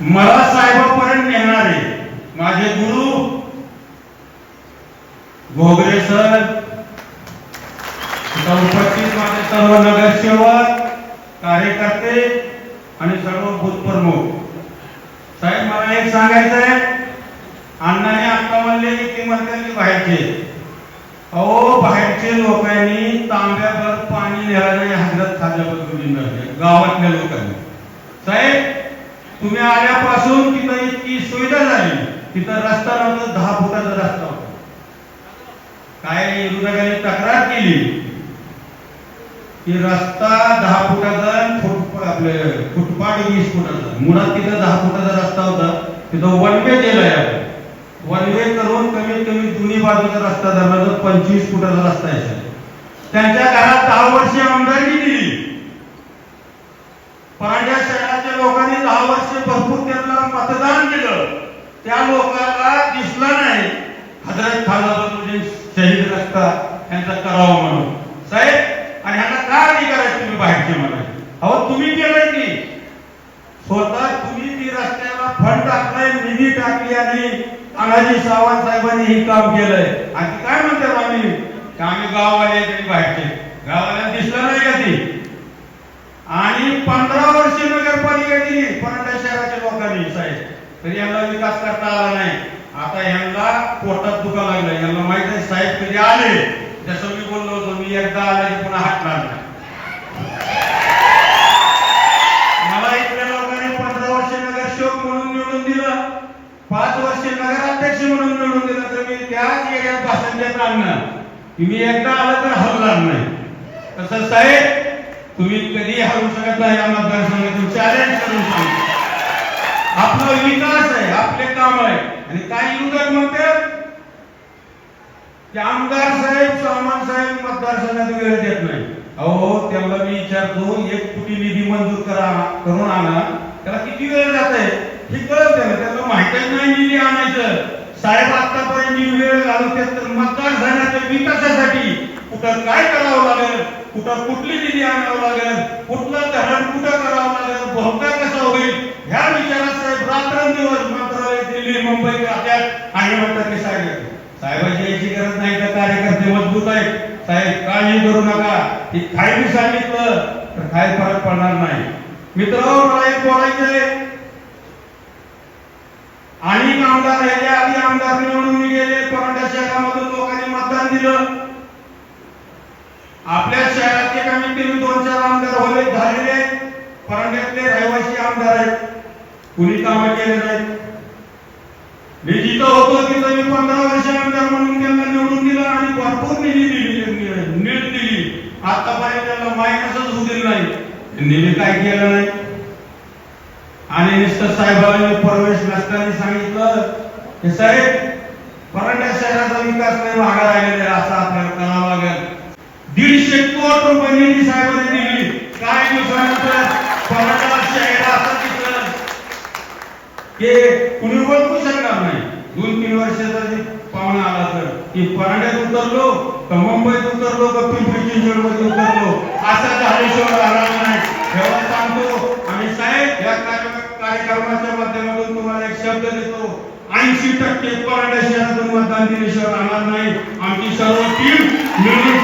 मला साहेबापर्यंत नेणारे माझे गुरु भोगरे सर उपस्थित माझे सर्व नगरसेवक कार्यकर्ते आणि सर्व भूतप्रमुख साहेब मला एक सांगायचं आहे अण्णाने आता म्हणले की ती बाहेरचे. अहो बाहेरचे लोकांनी तांब्याभर पाणी न्यायला हजरत खाल्ल्याबद्दल गावातल्या लोकांनी. साहेब तुम्ही आल्यापासून तिथं इतकी सुविधा झाली. तिथं रस्ता नव्हता दहा फुटाचा रस्ता होता. काय विरोधकांनी तक्रार केली? की रस्ता दहा फुटाचा आणि फुट आपले फुटपाट वीस फुटाचा. मुळात तिथं दहा फुटाचा रस्ता होता. तिथं वन वे केलाय वन वे करून कमीत कमी दोन्ही बाजूचा रस्ता धरला तर पंचवीस फुटाचा रस्ता आहे. त्यांच्या घरात दहा वर्षे आमदार दिली परांड्या शहराच्या लोकांनी दहा वर्ष भरपूर त्यांना मतदान केलं त्या लोकांना दिसला नाही. हजरत खालाबद्दल शहीद रस्ता यांचा करावा म्हणून. साहेब आणि ह्यांना का अधिकार आहे तुम्ही बाहेरचे मला अहो तुम्ही केलंय की. स्वतः तुम्ही ती रस्त्याला फंड टाकलाय निधी टाकली आणि तानाजी सावंत साहेबांनी हे काम केलंय. आणि काय म्हणतात आम्ही? आम्ही गाववाले तरी बाहेरचे. गावाला दिसलं नाही का ती? आणि पंधरा वर्ष नगरपालिका दिली परंडा शहराच्या लोकांनी साहेब. तरी यांना विकास करता आला नाही. आता यांना पोटात दुखा लागलं यांना माहीत आहे साहेब कधी आले? जसं मी बोललो होतो मी एकदा आला की पुन्हा हटणार नाही मला इथल्या लोकांनी पंधरा वर्ष शोक म्हणून निवडून दिलं. पाच वर्ष नगराध्यक्ष म्हणून निवडून दिलं तर मी त्याच एरियात भाषण देत राहणार. की मी एकदा आलं तर हरणार नाही. तसं साहेब तुम्ही कधी हलवू शकत नाही या मतदारसंघातून. चॅलेंज करून सांगतो. आपला विकास आहे आपले काम आहे. आणि काय विरोधक मग ते आमदार साहेब सामान साहेब मतदारसंघात वेळ देत नाही. अहो त्याला मी विचारतो एक कोटी निधी मंजूर करा करून आणा. त्याला किती वेळ जात आहे हे कळत त्याला त्याला माहितीच नाही निधी आणायचं. साहेब आतापर्यंत मी वेळ घालवते तर मतदारसंघाच्या विकासासाठी कुठं काय करावं लागेल? कुठं कुठली निधी आणावं लागेल कुठलं धरण कुठं करावं लागेल भोगता कसा होईल ह्या विचारात साहेब रात्रंदिवस मंत्रालय दिल्ली मुंबई जातात आणि म्हणतात साहेबांची यायची गरज नाही तर कार्यकर्ते मजबूत आहेत. साहेब काळजी करू नका. की काय मी सांगितलं तर काय फरक पडणार नाही. मित्र मला एक बोलायचंय आणि आमदार राहिले आधी आमदार निवडून गेले परांडा शहरामधून लोकांनी मतदान दिलं. आपल्या शहरातले कमीत कमी दोन चार आमदार होले झालेले परंड्यातले रहिवासी आमदार आहेत. कुणी कामं केले नाहीत. मी जिथं होतो तिथं मी पंधरा वर्ष आमदार म्हणून त्यांना निवडून दिलं आणि भरपूर निधी दिली नीट दिली. आतापर्यंत त्यांना मायनसच होऊ दिलं नाही. त्यांनी काय केलं नाही. आणि नुसतं साहेबांनी प्रवेश नसताना सांगितलं. हे साहेब परांड्या शहराचा विकास नाही मागा राहिलेला आहे, असं आपल्याला करावं लागेल. दीडशे कोटी रुपये निधी साहेबांनी दिली काय दिवसानंतर की कुणी ओळखू शकणार नाही. दोन तीन वर्षाचा जे पाहुणा आला तर. की परांड्यात उतरलो का मुंबईत उतरलो का पिंपरी चिंचवडमध्ये उतरलो? असा झाल्याशिवाय राहणार नाही. तेव्हा सांगतो आणि साहेब या कार्यक्रमाच्या माध्यमातून तुम्हाला एक शब्द देतो. ऐंशी टक्के परांड्या शहरातून मतदान दिल्याशिवाय राहणार नाही. आमची सर्व टीम मिळून